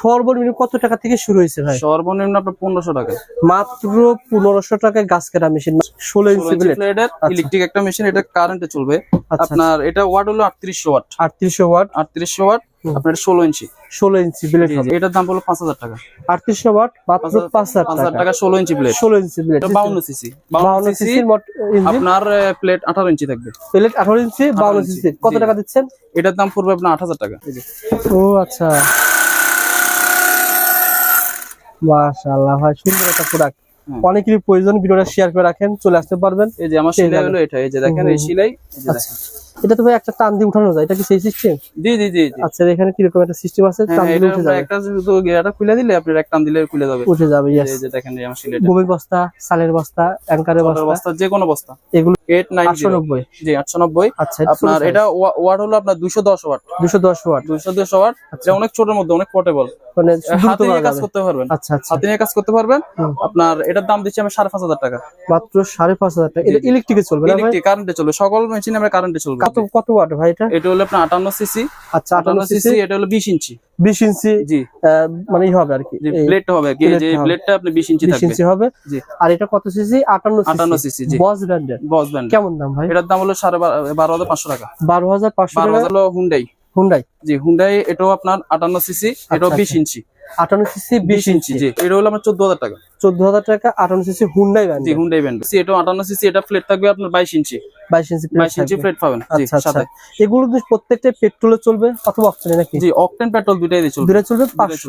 সর্বনিম্ন কত টাকা থেকে শুরু হয়েছে ভাই? সর্বনিম্ন আপনার পনেরোশো টাকা। মাত্র পনেরোশো টাকায় গাছ কাটা মেশিন। ষোলো ইঞ্চি ব্লেড ইলেকট্রিক একটা মেশিন এটা কারেন্টে চলবে। আচ্ছা। আপনার এটা ওয়াট হলো আটত্রিশশো ওয়াট আটত্রিশশো ওয়াট আটত্রিশশো ওয়াট আপনার ষোলো ইঞ্চি। ষোলো ইঞ্চি ব্লেড এটার দাম হলো পাঁচ হাজার টাকা। আটত্রিশশো ওয়াট মাত্র পাঁচ হাজার টাকা। ষোলো ইঞ্চি প্লেট ষোলো ইঞ্চি ব্লেড বাউন্ন সিসি বাউন্ন সিসি আপনার প্লেট আঠারো ইঞ্চি থাকবে। প্লেট আঠারো ইঞ্চি বাউন্ন সিসি কত টাকা দিচ্ছেন? এটার দাম পড়বে আপনার আট হাজার টাকা। ও আচ্ছা। মাশাআল্লাহ ভাই সুন্দর একটা প্রোডাক্ট অনেকেরই প্রয়োজন ভিডিওটা শেয়ার করে রাখেন চলে আসতে পারবেন। এই যে আমার সেলাই। হলো এটা এই যে দেখেন এই সেলাই সিলাই আচ্ছা। এটা তো ভাই একটা টান দিয়ে উঠানো যায় এটা কি সেই সিস্টেম জি জি জি আচ্ছা এখানে কীরকম একটা সিস্টেম আছে? হ্যাঁ, টান দিলে উঠে যাবে। একটা শুধু গিয়ারটা খুলে দিলে আপনার এক টান দিলে খুলে যাবে। উঠে যাবে এই যে দেখেন এই আমার সিলাইটা গমের বস্তা সালের বস্তা অ্যাঙ্কারের বস্তা। বস্তা যে কোনো বস্তা। এগুলো এইট নাইন আটশো নব্বই। জি আটশো নব্বই। আচ্ছা আপনার এটা ওয়াট হলো আপনার দুশো দশ ওয়াট। দুশো দশ ওয়াট। দুশো দশ ওয়াট এটা অনেক ছোটের মধ্যে অনেক পোর্টেবল মানে দ্রুত হাতে নিয়ে কাজ করতে পারবেন। আচ্ছা আচ্ছা। হাতে নিয়ে কাজ করতে পারবেন। আপনার এটার দাম দিচ্ছি আমি সাড়ে পাঁচ হাজার টাকা। মাত্র সাড়ে পাঁচ হাজার টাকা। এটা। ইলেকট্রিকে চলবে না ইলেকট্রিক কারেন্টে চলবে। সকল মেশিন আমরা কারেন্টে চলবে। কত কত ওয়াট ভাই এটা? এটা হলো আপনার আটান্ন সিসি আচ্ছা আটান্ন আটান্ন সিসি সিসি এটা হলো বিশ ইঞ্চি। বিশ ইঞ্চি? জি। মানে ই হবে আর কি। প্লেটটা হবে কি। যে প্লেটটা আপনি বিশ ইঞ্চি বিশ থাকবে। ইঞ্চি হবে। জি। আর এটা কত সিসি 58 সিসি 58 সিসি জি। বস ব্র্যান্ডের বস ব্যান্ড কেমন দাম ভাই? এটার দাম হলো সাড়ে বা- বারো হাজার পাঁচশো টাকা। বারো হাজার পাঁচশো বারো টাকা। হাজার হলো হুন্ডাই হুন্ডাই জি হুন্ডাই এটাও আপনার আটান্ন সিসি এটাও আচ্ছা, বিশ আচ্ছা। ইঞ্চি। আটান্ন সিসি বিশ ইঞ্চি জি এটা হলো আমার চোদ্দ হাজার টাকা। চোদ্দ হাজার টাকা আটান্ন সিসি হুন্ডাই জি হুন্ডাই ব্যান্ড এটাও আটান্ন সিসি এটা প্লেট থাকবে আপনার বাইশ ইঞ্চি। বাইশ ইঞ্চি বাইশ ইঞ্চি প্লেট পাবেন। আচ্ছা আচ্ছা। এগুলো প্রত্যেকটা পেট্রোলে চলবে অথবা অক্সিজেনে নাকি? জি অকটেন পেট্রোল দুটাই চলবে।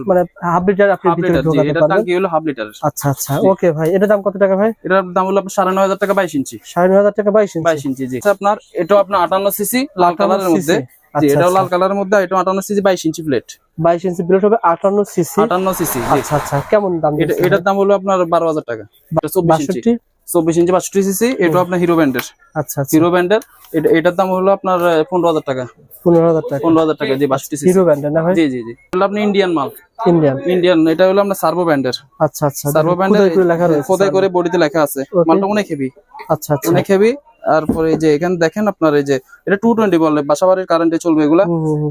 মানে হাফ লিটার আপনি হাফ ভিতরে ঢোকাতে এটা টাঙ্কি হলো হাফ আচ্ছা আচ্ছা। ওকে ভাই এটার দাম কত টাকা ভাই? এটার দাম হলো আপনার সাড়ে নয় হাজার টাকা বাইশ ইঞ্চি। সাড়ে নয় হাজার টাকা বাইশ ইঞ্চি। বাইশ ইঞ্চি জি। আচ্ছা, আপনার এটাও আপনার আটান্ন সিসি লাল কালারের মধ্যে। আচ্ছা, এটাও লাল আচ্ছা। কালারের মধ্যে এটা আটান্ন সিসি বাইশ ইঞ্চি প্লেট। বাইশ ইঞ্চি বিলেট হবে আটান্ন সিসি? আটান্ন সিসি আচ্ছা আচ্ছা। কেমন দাম এটা এটার দাম হলো আপনার বারো হাজার টাকা। এটা চব্বিশ ইঞ্চি। বাষট্টি? চব্বিশ ইঞ্চি বাষট্টি সিসি এটা আপনার হিরো ব্যান্ডের। আচ্ছা আচ্ছা। হিরো ব্যান্ডের। এটা এটার দাম হলো আপনার পনেরো হাজার টাকা। পনেরো হাজার টাকা। পনেরো হাজার টাকা জি বাষট্টি সিসি। হিরো ব্র্যান্ডের না ভাই? জি জি জি। হলো আপনি ইন্ডিয়ান মাল। ইন্ডিয়ান। ইন্ডিয়ান। এটা হলো আপনার সার্ভো ব্যান্ডের। আচ্ছা আচ্ছা। সার্ভো করে লেখা রয়েছে করে বডিতে লেখা আছে। মালটা অনেক হেভি আচ্ছা আচ্ছা। অনেক হেভি তারপরে এই যে এখানে দেখেন আপনার এই যে এটা টু টোয়েন্টি বলে বাসাবাড়ির কারেন্টে চলবে এগুলা।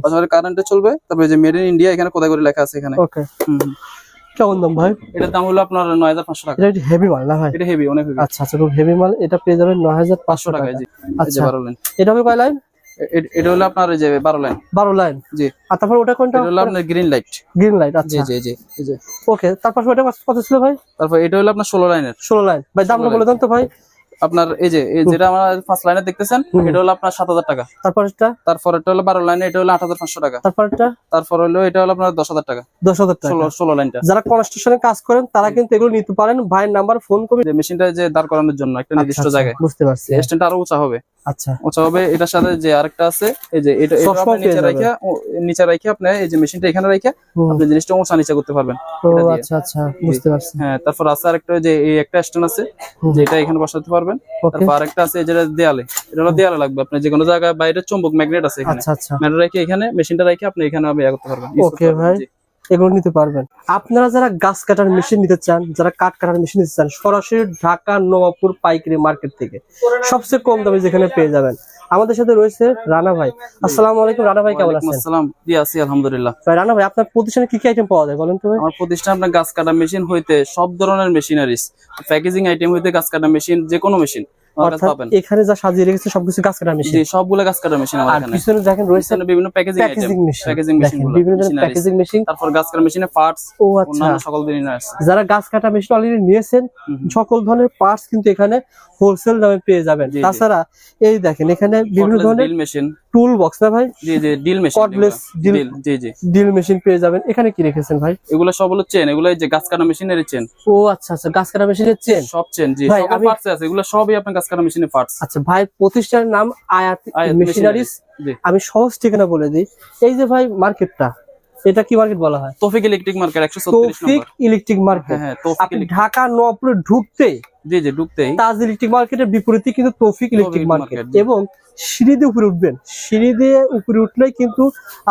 বাসাবাড়ির কারেন্টে চলবে তারপরে যে মেড ইন ইন্ডিয়া এখানে কোথায় করে লেখা আছে এখানে। কেমন দাম ভাই? এটার দাম হলো আপনার নয় হাজার পাঁচশো টাকা। এটা হেভি মাল না ভাই? এটা হেভি অনেক হেভি আচ্ছা আচ্ছা খুব হেভি মাল এটা পেয়ে যাবেন নয় হাজার পাঁচশো জি। আচ্ছা। এটা হবে কয় লাইন এটা হলো আপনার এই যে বারো লাইন বারো লাইন জি। আর তারপর ওটা কোনটা? এটা হলো আপনার গ্রিন লাইট গ্রিন লাইট আচ্ছা। জি জি এই ওকে তারপর ওটা কত- কত ছিল ভাই? তারপর এটা হলো আপনার ষোলো লাইনের ষোলো লাইন ভাই দামটা 16 বলে দেন তো ভাই। আপনার এই যে যেটা আমরা ফার্স্ট লাইনে দেখতেছেন এটা হলো আপনার সাত হাজার টাকা। তারপর এটা তারপর এটা হলো বারো লাইনে এটা হলো আট হাজার পাঁচশো টাকা। তারপর এটা তারপর হলো এটা হলো আপনার দশ হাজার টাকা। দশ হাজার টাকা। ষোলো ষোলো লাইনটা যারা কনস্ট্রাকশনে কাজ করেন তারা কিন্তু এগুলো নিতে পারেন। ভাইয়ের নাম্বার ফোন করবে যে মেশিনটা যে দাঁড় করানোর জন্য একটা নির্দিষ্ট আচ্ছা, আচ্ছা, জায়গায়। বুঝতে পারছি। স্ট্যান্ড আরও উঁচা হবে। আচ্ছা। হবে এটার সাথে যে আরেকটা আছে এই যে এটা এটা আপনি নিচে পেয়ে নিচে রাখা আপনি এই যে মেশিনটা এখানে আপনি জিনিসটা নিচে করতে পারবেন। আচ্ছা আচ্ছা বুঝতে পারছি। হ্যাঁ তারপর আছে আরেকটা যে এই একটা স্ট্যান্ড আছে। যেটা এখানে বসাতে পারবেন। তারপর আরেকটা আছে যেটা দেয়ালে এটা হলো দেয়ালে লাগবে আপনি যে কোনো জায়গায় বাইরে চুম্বক ম্যাগনেট আছে এখানে। আচ্ছা আচ্ছা। ম্যাগনেট রেখে এখানে মেশিনটা রেখে আপনি এখানে ইয়া করতে পারবেন। ওকে ভাই। এগুলো নিতে পারবেন। আপনারা যারা গাছ কাটার মেশিন নিতে চান যারা কাঠ কাটার মেশিন নিতে চান সরাসরি ঢাকা নবাবপুর পাইকারি মার্কেট থেকে সবচেয়ে কম দামে যেখানে পেয়ে যাবেন। আমাদের সাথে রয়েছে রানা ভাই। আসসালামু আলাইকুম রানা ভাই কেমন আছেন? আসসালাম। জি আছি আলহামদুলিল্লাহ। ভাই রানা ভাই আপনার প্রতিষ্ঠানে কি কি আইটেম পাওয়া যায় বলেন তো ভাই? আমার প্রতিষ্ঠান আপনার গাছ কাটা মেশিন হইতে সব ধরনের মেশিনারিজ প্যাকেজিং আইটেম হইতে গাছ কাটা মেশিন যে কোনো মেশিন পাবেন। এখানে যা সাজিয়ে রেখেছে সবকিছু গাছ কাটার মেশিন। সবগুলো গাছ কাটা মেশিন আর পিছনে দেখেন রয়েছে বিভিন্ন packaging packaging machine packaging machine বিভিন্ন ধরনের প্যাকেজিং মেশিন তারপর গাছ কাটা মেশিনে পার্টস ও আচ্ছা। সকল দিনই যারা গাছ কাটা মেশিন অলরেডি নিয়েছেন। সকল ধরনের পার্টস কিন্তু এখানে হোলসেল দামে পেয়ে যাবেন। তাছাড়া এই দেখেন এখানে বিভিন্ন ধরনের ডিল মেশিন টুল বক্স না ভাই? জি জি ডিল মেশিন Cordless ডিল জি জি। ডিল মেশিন পেয়ে যাবেন। এখানে কি রেখেছেন ভাই? এগুলো সব হলো চেন এগুলো যে গাছ কাটা মেশিনের চেন ও আচ্ছা আচ্ছা গাছ কাটা মেশিনের চেন সব চেন জি আমি- পার্টস আছে এগুলো সবই আপনার গাছ কাটা মেশিনের পার্টস আচ্ছা ভাই প্রতিষ্ঠানের নাম আয়াত মেশিনারিজ আমি সহজ ঠিকানা বলে দিই। এই যে ভাই মার্কেটটা এটা কি মার্কেট বলা হয়? তৌফিক ইলেকট্রিক মার্কেট একশো ছত্রিশ তৌফিক ইলেকট্রিক মার্কেট হ্যাঁ হ্যাঁ তৌফিক আপনি ঢাকা নবাবপুরে ঢুকতে জি জি ঢুকতেই। তাজ ইলেকট্রিক মার্কেটের বিপরীতে কিন্তু তৌফিক ইলেকট্রিক মার্কেট এবং সিঁড়ি দিয়ে উপরে উঠবেন। সিঁড়ি দিয়ে উপরে উঠলেই কিন্তু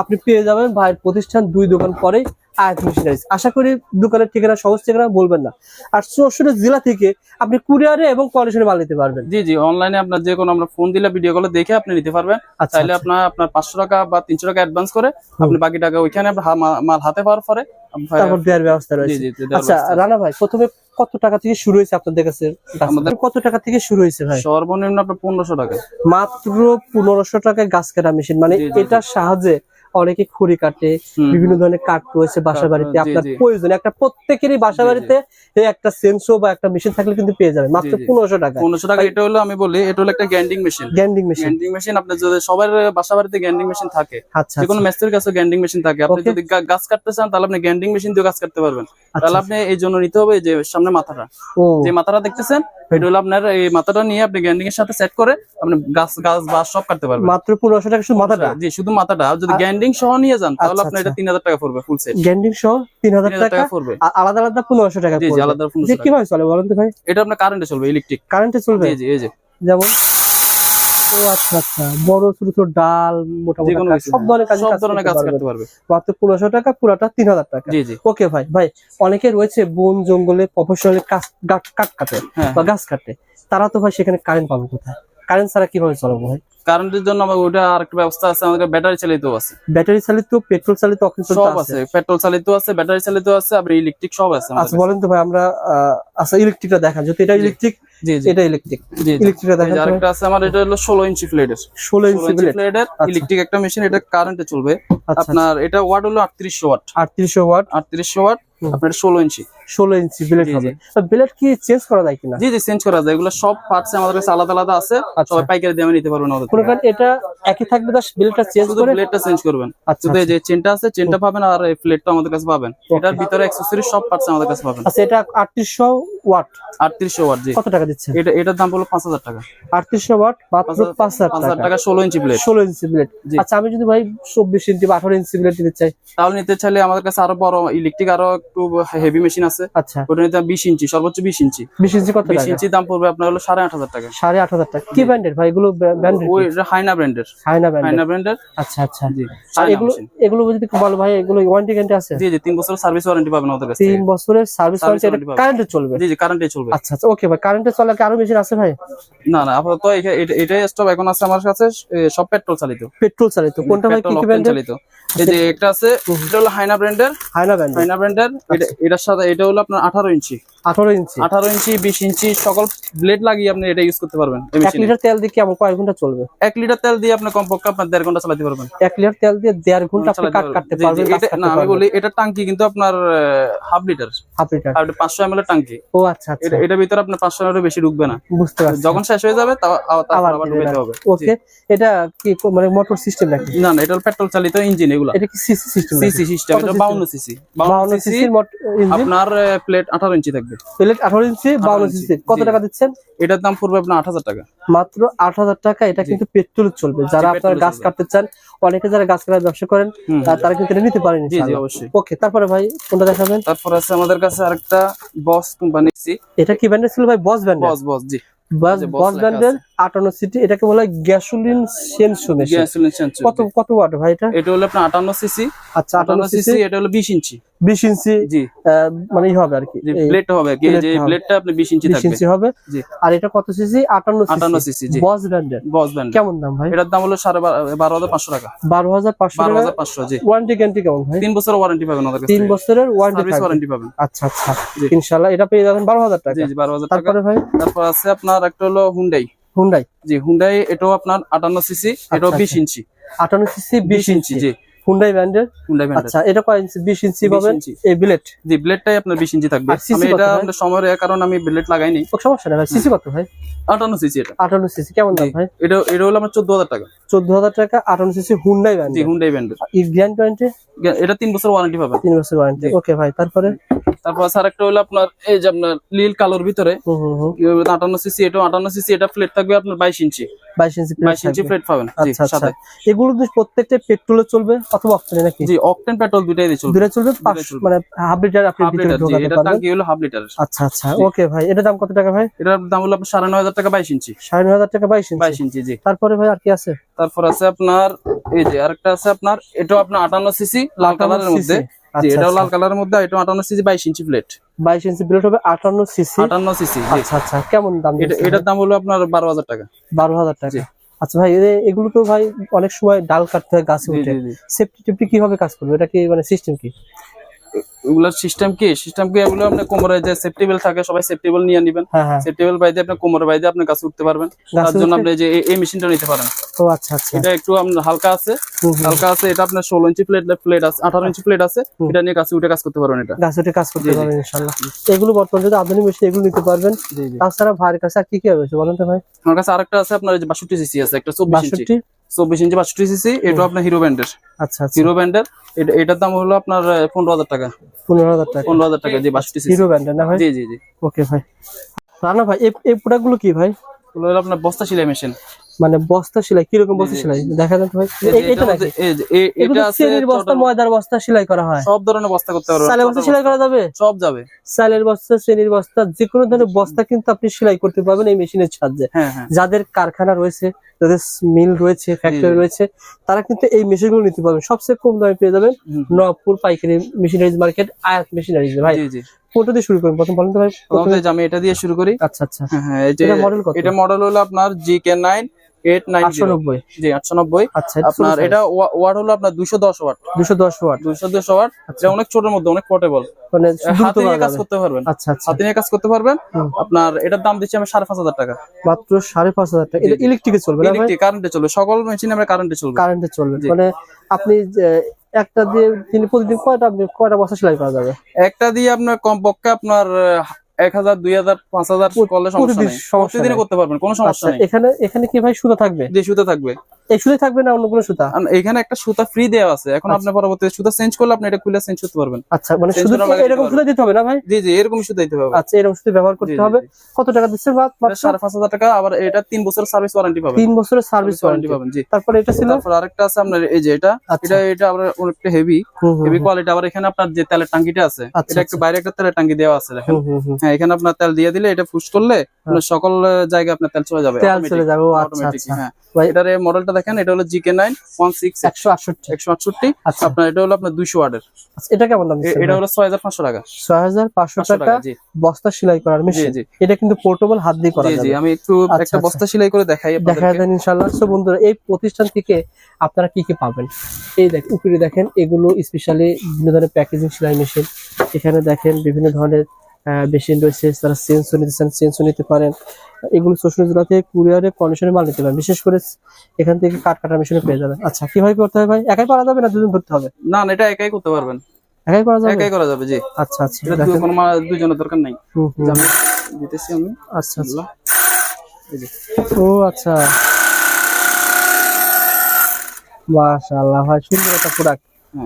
আপনি পেয়ে যাবেন ভাইয়ের প্রতিষ্ঠান দুই দোকান পরে আয়াত মেশিনারিজ আশা করি দোকানের ঠিকানা সহজ ঠিকানা বলবেন না। আর চৌষট্টি জেলা থেকে আপনি কুরিয়ারে এবং কন্ডিশনে মাল নিতে পারবেন। জি জি অনলাইনে আপনার যে কোনো আমরা ফোন দিলে ভিডিও কলে দেখে আপনি নিতে পারবেন। আচ্ছা আচ্ছা। আপনার আপনার পাঁচশো টাকা বা তিনশো টাকা অ্যাডভান্স করে আপনি বাকি টাকা ওইখানে মাল হাতে পাওয়ার পরে তারপর দেওয়ার ব্যবস্থা রয়েছে। আচ্ছা রানা ভাই প্রথমে কত টাকা থেকে শুরু হয়েছে আপনাদের কাছে? আমাদের- কত টাকা থেকে শুরু হয়েছে ভাই? সর্বনিম্ন আপনার পনেরোশো টাকা। মাত্র পনেরোশো টাকায় গাছ কাটা মেশিন। মানে। এটার সাহায্যে অনেকে খড়ি কাটে বিভিন্ন ধরনের কাঠ রয়েছে বাসা বাড়িতে। আপনার প্রয়োজন একটা প্রত্যেকেরই বাসা। বাড়িতে একটা সেন্সো বা একটা মেশিন থাকলে কিন্তু পেয়ে যাবে মাত্র। পনেরোশো টাকা। পনেরোশো টাকা এটা হলো আমি বলি এটা হলো একটা grinding machine. Grinding machine. Grinding machine আপনার যদি সবার বাসা বাড়িতে গ্যান্ডিং মেশিন থাকে আচ্ছা কোনো মেস্তের কাছে গ্যান্ডিং মেশিন থাকে। আপনি যদি গাছ কাটতে চান তাহলে আপনি গ্যান্ডিং মেশিন দিয়ে গাছ কাটতে পারবেন। আচ্ছা, তাহলে আপনি এই জন্য নিতে হবে যে সামনে মাথাটা। যে মাথাটা দেখতেছেন এটা হলো আপনার এই মাথাটা নিয়ে আপনি গ্যান্ডিং এর সাথে সেট করে আপনি গাছ গাছ বাস সব কাটতে পারবেন। মাত্র পনেরোশো টাকা শুধু মাথাটা? জি শুধু মাথাটা। যদি আ- গ্যান্ডিং সহ নিয়ে যান তাহলে আচ্ছা, আপনার এটা আচ্ছা। তিন হাজার টাকা পড়বে ফুল সেট গ্যান্ডিং সহ তিন হাজার তিন হাজার টাকা? টাকা পড়বে। আর আলাদা আলাদা পনেরোশো টাকা জি জি আলাদা যে পনেরোশো টাকা। কীভাবে চলে বলেন তো ভাই? এটা আপনার কারেন্টে চলবে ইলেকট্রিক কারেন্টে চলবে? জি জি এই যে। যেমন? ও আচ্ছা আচ্ছা। বড় ছোট ছোট ডাল মোটা যে মোটা কোনো কাজ, কিছু সব ধরনের কাজ সব ধরনের কাজ করতে পারবে। মাত্র পনেরোশো টাকা পুরাটা তিন হাজার টাকা। জি জি। ওকে ভাই ভাই অনেকে রয়েছে বন জঙ্গলে প্রফেশনালি কাঠ কাটে হ্যাঁ। বা গাছ কাটে। তারা তো ভাই সেখানে কারেন্ট পাবে কোথায়? কারেন্ট ছাড়া কীভাবে চলবো ভাই? কারেন্টের জন্য আমার ওটা আরেকটা ব্যবস্থা আছে আমাদের ব্যাটারি চালিত আছে। ব্যাটারি চালিত পেট্রোল চালিত সব আছে। পেট্রোল চালিত আছে ব্যাটারি চালিত আছে আবার ইলেকট্রিক সব আছে আচ্ছা বলেন তো ভাই আমরা আচ্ছা ইলেকট্রিকটা দেখান যদি এটা ইলেকট্রিক এটা ইলেকট্রিক ইলেকট্রিকটা দেখান আরেকটা আছে আমার এটা হলো ষোলো ইঞ্চি ফ্লেডের ষোলো ষোলো ইঞ্চি ইঞ্চি ব্লেড আচ্ছা। ইলেকট্রিক একটা মেশিন এটা কারেন্টে চলবে। আচ্ছা আপনার এটা ওয়াট হলো আটত্রিশশো ওয়াট আটত্রিশশো ওয়াট আটত্রিশশো ওয়াট আপনার ষোলো ইঞ্চি। ষোলো ইঞ্চি ব্লেড হবে। ব্লেড কি চেঞ্জ করা যায় কিনা? জি জি চেঞ্জ করা যায়। এগুলো সব পার্টস আমাদের কাছে আলাদা আলাদা আছে। আচ্ছা। সবাই পাইকারি দামে নিতে পারবেন আমাদের কোনো কারণ এটা একই থাকবে তার ব্লেডটা চেঞ্জ করে? প্লেটটা চেঞ্জ করবেন। আচ্ছা শুধু এই যে চেনটা আছে চেনটা পাবেন আর এই প্লেটটা আমাদের কাছে পাবেন। এটার ভিতরে অ্যাক্সেসরি সব পার্টস আমাদের কাছে পাবেন। আচ্ছা এটা আটত্রিশশো ওয়াট আটত্রিশশো ওয়াট জি। কত টাকা দিচ্ছে? এটা এটার দাম হলো পাঁচ হাজার টাকা। আটত্রিশশো ওয়াট মাত্র পাঁচ পাঁচ হাজার পাঁচ হাজার টাকা। টাকা ষোলো ইঞ্চি প্লেট ষোলো ইঞ্চি ব্লেড। আচ্ছা আমি যদি ভাই চব্বিশ ইঞ্চি বা আঠারো ইঞ্চি ব্লেড নিতে চাই। তাহলে নিতে চাইলে আমাদের কাছে আরও বড় ইলেকট্রিক আরও একটু হেভি মেশিন আছে। আচ্ছা। ওটা নিতে বিশ ইঞ্চি সর্বোচ্চ বিশ ইঞ্চি। বিশ ইঞ্চি কত বিশ ইঞ্চি দাম পড়বে আপনার হলো সাড়ে আট হাজার টাকা। সাড়ে আট হাজার টাকা। কি ব্র্যান্ডের ভাই? এগুলো ব্র্যান্ডের ওই হাইনা ব্র্যান্ডের। হাইনা ব্র্যান্ডের। হাইনা ব্র্যান্ডের। আচ্ছা আচ্ছা। জি এগুলো এগুলো যদি বলো ভাই এগুলো ওয়ারেন্টি গ্যারান্টি আছে? জি জি তিন বছর সার্ভিস ওয়ারেন্টি পাবেন আমাদের কাছে তিন বছরের সার্ভিস ওয়ারেন্টি কারেন্টে চলবে? জি জি কারেন্টে চলবে। আচ্ছা আচ্ছা ওকে ভাই কারেন্টে চলে কি আরও মেশিন আছে ভাই? না না আপাতত এটা- এটা- এটাই স্টপ এখন আছে আমার কাছে সব পেট্রোল চালিত। পেট্রোল চালিত। কোনটা ভাই কি কি ব্র্যান্ডের চালিত। এই যে একটা আছে এটা হলো হাইনা ব্র্যান্ডের। হাইনা ব্র্যান্ডের। হাইনা ব্র্যান্ডের এটা- এটার সাথে এটা হলো আপনার আঠারো ইঞ্চি। আঠারো ইঞ্চি। আঠারো ইঞ্চি বিশ ইঞ্চি সকল ব্লেড লাগিয়ে আপনি এটা ইউজ করতে পারবেন। এই এক machine এ। লিটার তেল দিয়ে কি আমার কয় ঘণ্টা চলবে? এক লিটার তেল দিয়ে আপনি কমপক্ষে আপনার দেড় ঘণ্টা চালাতে পারবেন। এক লিটার তেল দিয়ে দেড় ঘণ্টা আপনি কাট কাটতে পারবেন না আমি বলি এটা টাঙ্কি কিন্তু আপনার হাফ লিটার হাফ লিটার আর পাঁচশো এম এর টাঙ্কি। ও আচ্ছা আচ্ছা। এটা ভিতরে আপনার পাঁচশো এম বেশি ঢুকবে না। বুঝতে পারছি। যখন শেষ হয়ে যাবে আবার দিবে হবে। ওকে এটা কি মানে মোটর সিস্টেম নাকি? না না এটা পেট্রোল চালিত ইঞ্জিন এগুলা। এটা কি সিসি সিস্টেম সিসি সিস্টেম এটা system? বাউন্ন সিসি বাউন্ন বাউন্ন সিসি সিসি আপনার প্লেট আঠারো ইঞ্চি থাকবে। প্লেট আঠারো ইঞ্চি বাউন্ন ইঞ্চি, কত টাকা দিচ্ছেন? এটার দাম পড়বে আপনার আট হাজার টাকা। মাত্র আট হাজার টাকা এটা কিন্তু পেট্রোল চলবে। যারা আপনারা গাছ কাটতে চান অনেকে যারা গাছ কাটার ব্যবসা করেন তারা কিন্তু এটা নিতে পারেন অবশ্যই। ওকে তারপরে ভাই কোনটা দেখাবেন? তারপর আছে আমাদের কাছে আরেকটা বস কোম্পানি এটা কি ব্যান্ডেল ছিল ভাই? বস ব্র্যান্ডের বস বস জি। বস যে আটান্ন সিটি এটাকে বলা হয় gasoline chainsaw machine gasoline chainsaw কত কত ওয়াট ভাই এটা? এটা হলো আপনার আটান্ন সিসি। আচ্ছা আটান্ন সিসি এটা হলো বিশ ইঞ্চি। বিশ ইঞ্চি জি। মানে হবে আর কি। প্লেট হবে। যে প্লেটটা আপনি বিশ ইঞ্চি বিশ ইঞ্চি হবে। আর এটা কত সিসি? আটান্ন আটান্ন সিসি বস ব্র্যান্ডের। বস ব্যান্ড কেমন দাম ভাই? এটার দাম হলো সাড়ে বারো হাজার পাঁচশো টাকা। বারো হাজার পাঁচশো বারো হাজার পাঁচশো জি। ওয়ারেন্টি গ্যারান্টি কেমন ভাই? তিন বছর ওয়ারেন্টি পাবেন ওদের তিন বছরের ওয়ারেন্টি ওয়ারেন্টি পাবেন। আচ্ছা আচ্ছা। ইনশাল্লাহ এটা পেয়ে যাবেন বারো হাজার টাকা। জি বারো হাজার টাকা। তারপরে ভাই? তারপর আছে আপনার একটা হলো হুন্ডাই হুন্ডাই জি হুন্ডাই এটাও আপনার আটান্ন সিসি এটাও আচ্ছা, বিশ ইঞ্চি। আটান্ন সিসি বিশ ইঞ্চি জি। হুন্ডাই ব্র্যান্ডের হুন্ডাই আচ্ছা এটা কয় ইঞ্চি? বিশ ইঞ্চি পাবেন। এই জি ব্লেডটাই আপনার ইঞ্চি থাকবে। আমি এটা? আপনার সময়ের কারণে আমি ব্লেড লাগাইনি। সমস্যা নেই ভাই। সিসি কত ভাই? আটান্ন সিসি এটা। সিসি কেমন দাম ভাই? এটা এটা হলো আমার চোদ্দ হাজার টাকা। চোদ্দ হাজার টাকা আটান্ন সিসি হুন্ডাই জি ব্র্যান্ডের হুন্ডাই ব্র্যান্ডের গ্র্যান্ড ওয়ারেন্টি এটা তিন বছর ওয়ারেন্টি পাবেন তিন বছর ওয়ারেন্টি ওকে ভাই তারপরে? তারপর স্যার একটা হলো আপনার এই যে আপনার লীল কালোর ভিতরে। আটান্ন সিসি এটা আটান্ন সিসি এটা প্লেট থাকবে আপনার বাইশ ইঞ্চি। বাইশ ইঞ্চি বাইশ ইঞ্চি। প্লেট পাবেন। আচ্ছা আচ্ছা। এগুলো প্রত্যেকটা পেট্রোলে চলবে অথবা অক্টেনে নাকি? জি অকটেন পেট্রোল দুটাই চলবে। দূরে চলবে মানে হাফ লিটার আপনি ভিতরে লিটার ঢোকাতে এটা টাঙ্কি হলো হাফ লিটারের আচ্ছা আচ্ছা। ওকে ভাই এটার দাম কত টাকা ভাই? এটার দাম হলো আপনার সাড়ে নয় হাজার টাকা বাইশ ইঞ্চি। সাড়ে নয় হাজার টাকা বাইশ বাইশ ইঞ্চি ইঞ্চি জি। তারপরে ভাই আর কি আছে? তারপর আছে আপনার এই যে আরেকটা আছে আপনার এটাও আপনার আটান্ন সিসি লাল কালারের মধ্যে। আচ্ছা, এটাও আচ্ছা। লাল কালারের মধ্যে এটা আটান্ন সিসি বাইশ ইঞ্চি প্লেট বাইশ ইঞ্চি বিলেট হবে আটান্ন সিসি আটান্ন সিসি আচ্ছা আচ্ছা কেমন দাম এটার দাম হলো আপনার বারো হাজার টাকা। বারো হাজার টাকা। আচ্ছা ভাই এগুলো তো ভাই অনেক সময় ডাল কাটতে হয় গাছে উঠে। সেফটি টেফটি কীভাবে কাজ করবে? এটা কি মানে সিস্টেম কি? এগুলোর সিস্টেম কি? সিস্টেম কি এগুলো আপনি কোমরে যে সেফটি বেল্ট থাকে সবাই সেফটি বেল্ট নিয়ে নেবেন। সেফটি বেল্ট বাইতে আপনি কোমরে বাইতে আপনি কাছে উঠতে পারবেন। তার জন্য আপনি যে এই- মেশিনটা নিতে পারেন। ও আচ্ছা আচ্ছা। এটা একটু আপনার হালকা আছে। হালকা আছে এটা আপনার ষোলো ইঞ্চি প্লেট প্লেট আছে আঠারো ইঞ্চি প্লেট আছে। এটা নিয়ে কাছে উঠে কাজ করতে পারবেন এটা। গাছ উঠে কাজ করতে। পারবেন ইনশাল্লাহ এগুলো বর্তমানে যদি আধুনিক মেশিন এগুলো নিতে পারবেন তাছাড়া ভাইয়ের কাছে আর কি কি রয়েছে বলেন তো ভাই। আমার কাছে আরেকটা আছে আপনার এই যে বাষট্টি সিসি আছে একটা চব্বিশ ইঞ্চি। বাষট্টি চব্বিশ ইঞ্চি পাঁচশো সিসি এটা আপনার হিরো ব্যান্ডের আচ্ছা আচ্ছা। হিরো ব্যান্ডের এটার দাম হলো আপনার পনেরো হাজার টাকা। পনেরো হাজার টাকা। পনেরো হাজার টাকা জি বাষট্টি হিরো ব্যান্ডের না ভাই? জি জি জি। ওকে ভাই। না ভাই এই প্রোডাক্টগুলো প্রোডাক্টগুলো কি ভাই? এগুলো হলো আপনার বস্তা সেলাই মেশিন মানে বস্তা সেলাই কীরকম বস্তা। সেলাই? দেখা তো ভাই। এটা নাকি এটা আছে বস্তা ময়দার বস্তা সেলাই করা হয়। সব ধরনের বস্তা করতে পারবেন চালের বস্তা সেলাই করা যাবে? সব যাবে। চালের বস্তা শ্রেণির বস্তা যে কোনো ধরনের বস্তা কিন্তু আপনি সেলাই করতে পারবেন এই মেশিনের সাহায্যে। হ্যাঁ হ্যাঁ। যাদের কারখানা রয়েছে যাদের মিল রয়েছে ফ্যাক্টরি রয়েছে তারা কিন্তু এই মেশিনগুলো নিতে পারবেন। সবচেয়ে কম দামে পেয়ে যাবেন। নবপুর পাইকারি মেশিনারিজ মার্কেট আয়াত মেশিনারিজ। ভাই জি জি। কোনটা দিয়ে শুরু করুন? প্রথম বলেন তো ভাই আমি এটা দিয়ে শুরু করি। আচ্ছা আচ্ছা। হ্যাঁ হ্যাঁ এটা মডেল কত? এটা মডেল হলো আপনার জি কে নাইন আচ্ছা আপনার এটা ওয়াট হলো আপনার দুশো দশ ওয়াট। দুশো দশ ওয়াট। দুশো দশ ওয়াট। আচ্ছা। অনেক ছোটের মধ্যে অনেক পোর্টেবল মানে হাতে নিয়ে কাজ করতে পারবেন। আচ্ছা আচ্ছা। হাতে নিয়ে কাজ করতে পারবেন। আপনার এটার দাম দিচ্ছি আমি সাড়ে পাঁচ হাজার টাকা। মাত্র সাড়ে পাঁচ হাজার টাকা। ইলেকট্রিকে চলবে ইলেকট্রিক কারেন্টে চলবে। সকল মেশিন আমরা কারেন্টে চলবে। কারেন্টে চলবে। মানে আপনি একটা দিয়ে তিনি প্রতিদিন কয়টা কয়টা বস্তা সেলাই করা যাবে? একটা দিয়ে আপনার কমপক্ষে আপনার এক হাজার দুই হাজার পাঁচ হাজার করলে সমস্যা নেই। করতে পারবেন কোনো সমস্যা আচ্ছা নেই। এখানে এখানে কি ভাই সুতা থাকবে? যে সুতা থাকবে। এই সুতাই থাকবে না অন্য কোনো সুতা? এখানে একটা সুতা ফ্রি দেওয়া আছে। এখন আপনি পরবর্তীতে সুতা চেঞ্জ করলে আপনি এটা খুলে চেঞ্জ করতে পারবেন। আচ্ছা মানে শুধু এরকম সুতা দিতে হবে না ভাই? জি জি এরকম সুতা দিতে হবে। আচ্ছা এরকম সুতা ব্যবহার করতে হবে। কত টাকা দিচ্ছে মাত্র এটা সাড়ে পাঁচ টাকা আবার এটা তিন বছর সার্ভিস ওয়ারেন্টি পাবেন। তিন বছরের সার্ভিস ওয়ারেন্টি পাবেন জি। তারপরে এটা ছিল? তারপর আরেকটা আছে আপনার এই যে এটা। আচ্ছা। এটা এটা আবার অনেকটা হেভি হেভি কোয়ালিটি আবার এখানে আপনার যে তেলের টাঙ্কিটা আছে আচ্ছা, এটা একটু আচ্ছা। বাইরে একটা তেলের টাঙ্কি দেওয়া আছে দেখেন। হ্যাঁ এখানে আপনার তেল দিয়ে দিলে এটা পুশ করলে সকল জায়গায় আপনার তেল চলে যাবে তেল চলে যাবে আচ্ছা আচ্ছা। হ্যাঁ। এটার মডেলটা দেখেন এটা হলো জিকে নাইন ওয়ান সিক্স একশো আটষট্টি। একশো আটষট্টি। আচ্ছা। আপনার এটা হলো আপনার দুইশো ওয়ার্ডের। আচ্ছা, এটা কেমন দাম এটা হলো ছয় হাজার পাঁচশো টাকা। ছয় হাজার পাঁচশো টাকা বস্তা সেলাই করার মেশিন জি। এটা কিন্তু পোর্টেবল হাত দিয়ে করা জি আমি একটু একটা আচ্ছা। বস্তা সেলাই করে দেখাই দেখা দেন ইনশাল্লাহ সো বন্ধুরা এই প্রতিষ্ঠান থেকে আপনারা কি কি পাবেন? এই দেখ উপরে দেখেন এগুলো স্পেশালি বিভিন্ন ধরনের প্যাকেজিং সেলাই মেশিন এখানে দেখেন বিভিন্ন ধরনের মেশিন রয়েছে তারা চেঞ্জও নিতে চান চেঞ্জও নিতে পারেন। এগুলো শ্বশুর জেলা থেকে কুরিয়ারে কন্ডিশনে মাল নিতে পারেন। বিশেষ করে এখান থেকে কাঠ কাটার মেশিনে পেয়ে যাবেন। আচ্ছা কীভাবে করতে হবে ভাই? একাই পারা যাবে না দুজন ধরতে হবে? না না এটা একাই করতে পারবেন। একাই করা যাবে? একাই করা যাবে জি। আচ্ছা আচ্ছা এটা কোনো দুজনের দরকার নাই। আমি দিতেছি আমি। আচ্ছা আচ্ছা। ও আচ্ছা। মাশাআল্লাহ ভাই সুন্দর একটা প্রোডাক্ট।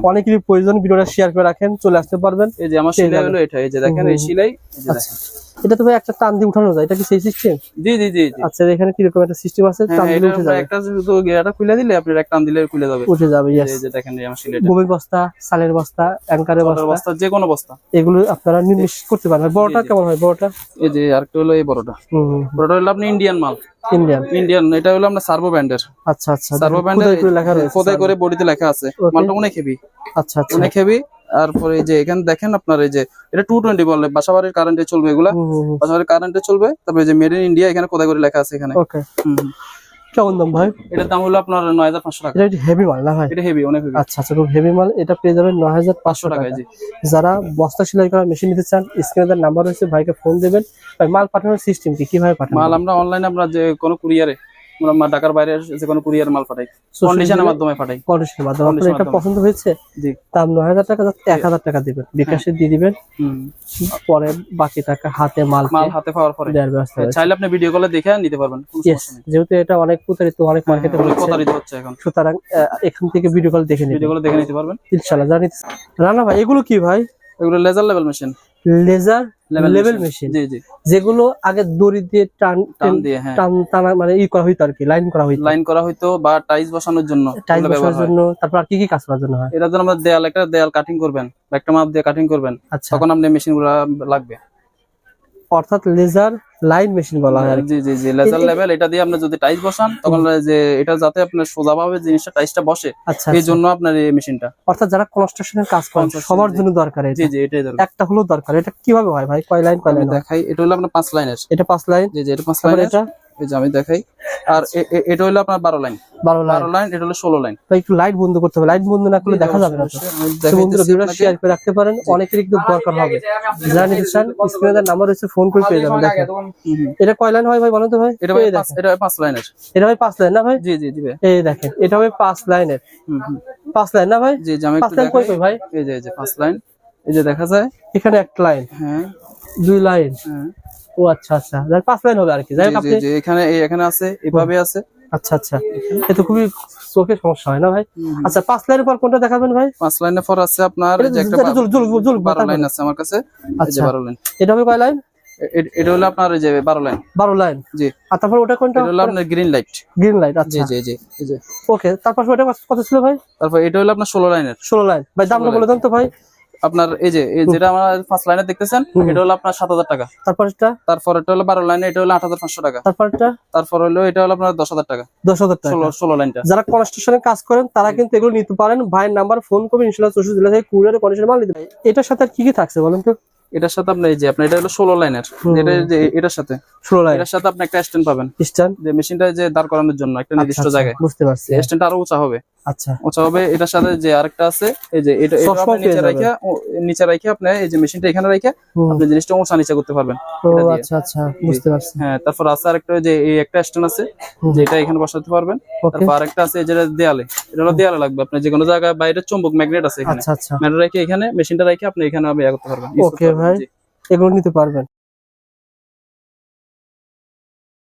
অনেকেরই প্রয়োজন ভিডিওটা শেয়ার করে রাখেন চলে আসতে পারবেন এই যে আমার সেলাই। হলো এটা এই যে দেখেন এই সেলাই এই যে দেখেন। এটা তো ভাই একটা টান দিয়ে উঠানো যায় এটা কি সেই সিস্টেম জি জি জি আচ্ছা এখানে কীরকম একটা সিস্টেম আছে? হ্যাঁ, টান দিলে উঠে আমরা যাবে। একটা শুধু গিয়ারটা খুলে দিলে আপনি এক টান দিলে খুলে যাবে। উঠে যাবে এই যে দেখেন এই আমার সেলাইটা গমের বস্তা সালের বস্তা অ্যাঙ্কারের বস্তা বস্তা। বস্তা যে কোনো বস্তা। এগুলো আপনারা নির্মিশ করতে পারবেন বড়টা কেমন হয় বড়টা? এই যে আরেকটা হলো এই বড়টা। হুম বড়টা হলো আপনি ইন্ডিয়ান মাল। ইন্ডিয়ান ইন্ডিয়ান এটা হলো আপনার সার্ভো ব্যান্ডের আচ্ছা আচ্ছা সার্ভো ব্যান্ডের লেখা রয়েছে কোথায় করে বডিতে লেখা আছে। মালটা অনেক হেভি আচ্ছা আচ্ছা। অনেক হেভি তারপরে এই যে এখানে দেখেন আপনার এই যে এটা টু টোয়েন্টি বলে বাসাবাড়ির কারেন্টে চলবে এগুলা। বাসাবাড়ির কারেন্টে চলবে তারপরে এই যে মেড ইন ইন্ডিয়া এখানে কোথায় করে লেখা আছে এখানে। কেমন দাম ভাই? এটার দাম হলো আপনার নয় হাজার পাঁচশো টাকা। এটা হেভি মাল না ভাই? এটা হেভি অনেক হেভি আচ্ছা আচ্ছা হেভি মাল। এটা পেয়ে যাবেন নয় হাজার পাঁচশো টাকা যারা বস্তা সেলাই করার মেশিন নিতে চান স্ক্রিনে নাম্বার রয়েছে ভাইকে ফোন দেবেন। ভাই মাল পাঠানোর সিস্টেম কি? কীভাবে পাঠান মাল আমরা অনলাইনে আমরা যে কোনো কুরিয়ারে আমরা ঢাকার বাইরে যে কোনো কুরিয়ার মাল পাঠাই। কন্ডিশনের মাধ্যমে পাঠাই। কন্ডিশনের মাধ্যমে। আপনার এটা পছন্দ হয়েছে? জি। দাম টাকা এক হাজার টাকা দিবেন। বিকাশে দিয়ে দিবেন। হুম। পরে বাকি টাকা হাতে মাল মাল হাতে পাওয়ার পরে। দেওয়ার ব্যবস্থা চাইলে আপনি ভিডিও কলে দেখে নিতে পারবেন যেহেতু এটা অনেক প্রতারিত অনেক মার্কেটে অনেক হচ্ছে। প্রতারিত হচ্ছে এখন। সুতরাং এখান থেকে ভিডিও কল দেখে ভিডিও কলে দেখে নিতে পারবেন। ইনশাআল্লাহ জানি রানা ভাই এগুলো কি ভাই? এগুলো laser level machine laser level machine যেগুলো আগে দড়ি দিয়ে টান টান দিয়ে হ্যাঁ। টান টানা মানে ই করা হইতো আর কি লাইন করা হইতো। লাইন করা হইতো বা টাইলস বসানোর জন্য টাইল বসানোর জন্য তারপর আর কি কি কাজ করার জন্য হয়? এটার জন্য আমরা দেয়াল একটা দেয়াল কাটিং করবেন একটা মাপ দিয়ে কাটিং করবেন। আচ্ছা। তখন আপনি মেশিনগুলো লাগবে। অর্থাৎ লেজার লাইন মেশিন বলা হয় জি জি জি লেজার লেভেল এটা দিয়ে আপনি যদি টাইলস বসান তখন যে এটা যাতে আপনার সোজাভাবে জিনিসটা টাইসটা বসে আচ্ছা এই আচ্ছা। জন্য আপনার এই মেশিনটা অর্থাৎ যারা কনস্ট্রাকশনের কাজ করেন সবার জন্য দরকার জি জি এটাই দরকার। একটা হলো দরকার। এটা কীভাবে হয় ভাই? কয় লাইন কয় লাইন দেখাই এটা হলো আপনার পাঁচ লাইনের এটা পাঁচ লাইন জি জি এটা পাঁচ লাইন এটা? এই যে আমি দেখাই। আর এটা হলো আপনার বারো লাইন। বারো লাইন। বারো লাইন এটা হলো ষোলো লাইন। ভাই একটু লাইট বন্ধ করতে হবে। লাইট বন্ধ না করলে দেখা যাবে না তো। বন্ধুরা ভিডিওটা শেয়ার করে রাখতে পারেন। অনেকেরই কিন্তু দরকার হবে। যারা নিতে চান স্ক্রিনে নাম্বার ফোন করে পেয়ে যাবেন। দেখেন। এটা কয় লাইন হয় ভাই ভাই? এটা ভাই পাঁচ- এটা পাঁচ লাইনের। এটা ভাই পাঁচ লাইন না ভাই? জি জি জি ভাই। এই দেখেন এটা হবে পাঁচ লাইনের। পাঁচ লাইন না ভাই? জি জি আমি পাঁচ লাইন কই কই ভাই? এই যে এই যে পাঁচ লাইন। এই যে দেখা যায়। এখানে একটা লাইন। হ্যাঁ। দুই লাইন। হ্যাঁ। ও আচ্ছা আচ্ছা। হোক, পাঁচ লাইন হবে আর কি যাই হোক জি, জি আপনি এখানে এখানে আছে এভাবে আছে। আচ্ছা আচ্ছা। এ তো খুবই চোখের সমস্যা হয় না ভাই? আচ্ছা পাঁচ লাইনের পর কোনটা দেখাবেন ভাই? পাঁচ লাইনের পর আছে আপনার এটা বারো লাইন আছে আমার কাছে। আচ্ছা। বারো লাইন। এটা হবে কয় লাইন? এটা হলো আপনার যে বারো লাইন। বারো লাইন। জি। আর তারপর ওটা কোনটা? এটা হলো আপনার গ্রিন লাইট গ্রিন লাইট জি আচ্ছা জি জি যে। ওকে তারপর ওটা কত- ছিল ভাই? তারপর এটা হলো আপনার ষোলো লাইনের। ষোলো লাইন। ভাই দামটা বলে দেন তো ভাই। আপনার এই যে যেটা আমরা ফার্স্ট লাইনে দেখতেছেন এটা হলো আপনার সাত হাজার টাকা। তারপরটা তারপর এটা হলো বারো লাইনে এটা হলো আট হাজার পাঁচশো টাকা। তারপরটা তারপর হলো এটা হলো আপনার দশ হাজার টাকা। দশ হাজার টাকা। ষোলো লাইনটা যারা কনস্ট্রাকশনে কাজ করেন তারা কিন্তু এগুলো নিতে পারেন। ভাইয়ের নাম্বার ফোন করবেন ইনশাল্লাহ চৌষট্টি জেলা থেকে কুরিয়ারে কন্ডিশনে মাল নিতে এটার সাথে আর কি কি থাকছে বলেন তো? এটার সাথে আপনার এই যে আপনার এটা হলো ষোলো লাইনের। এটা যে এটার সাথে? ষোলো লাইন এটার সাথে আপনি একটা স্ট্যান্ড পাবেন। স্ট্যান্ড? যে মেশিনটা যে দাঁড় করানোর জন্য একটা নির্দিষ্ট জায়গায়। বুঝতে পারছি। স্ট্যান্ডটা আরও উঁচা হবে। আচ্ছা। উঁচা হবে এটার সাথে যে আরেকটা আছে এই যে এটা এটা আপনি নিচে রাখে নিচে রাখে আপনি এই যে মেশিনটা এখানে রাখে আপনি জিনিসটা উঁচা নিচে করতে পারবেন। আচ্ছা আচ্ছা বুঝতে পারছি। হ্যাঁ তারপর আছে আরেকটা যে এই একটা স্ট্যান্ড আছে যে এটা এখানে বসাতে পারবেন। তারপর আরেকটা আছে যেটা দেয়ালে। এটা হলো দেয়ালে লাগবে আপনি যে কোনো জায়গায় বাইরে চুম্বক ম্যাগনেট আছে এখানে। আচ্ছা আচ্ছা। ম্যাগনেট রেখে এখানে মেশিনটা রেখে আপনি এখানে ইয়া করতে পারবেন। ভাই। এগুলো নিতে পারবেন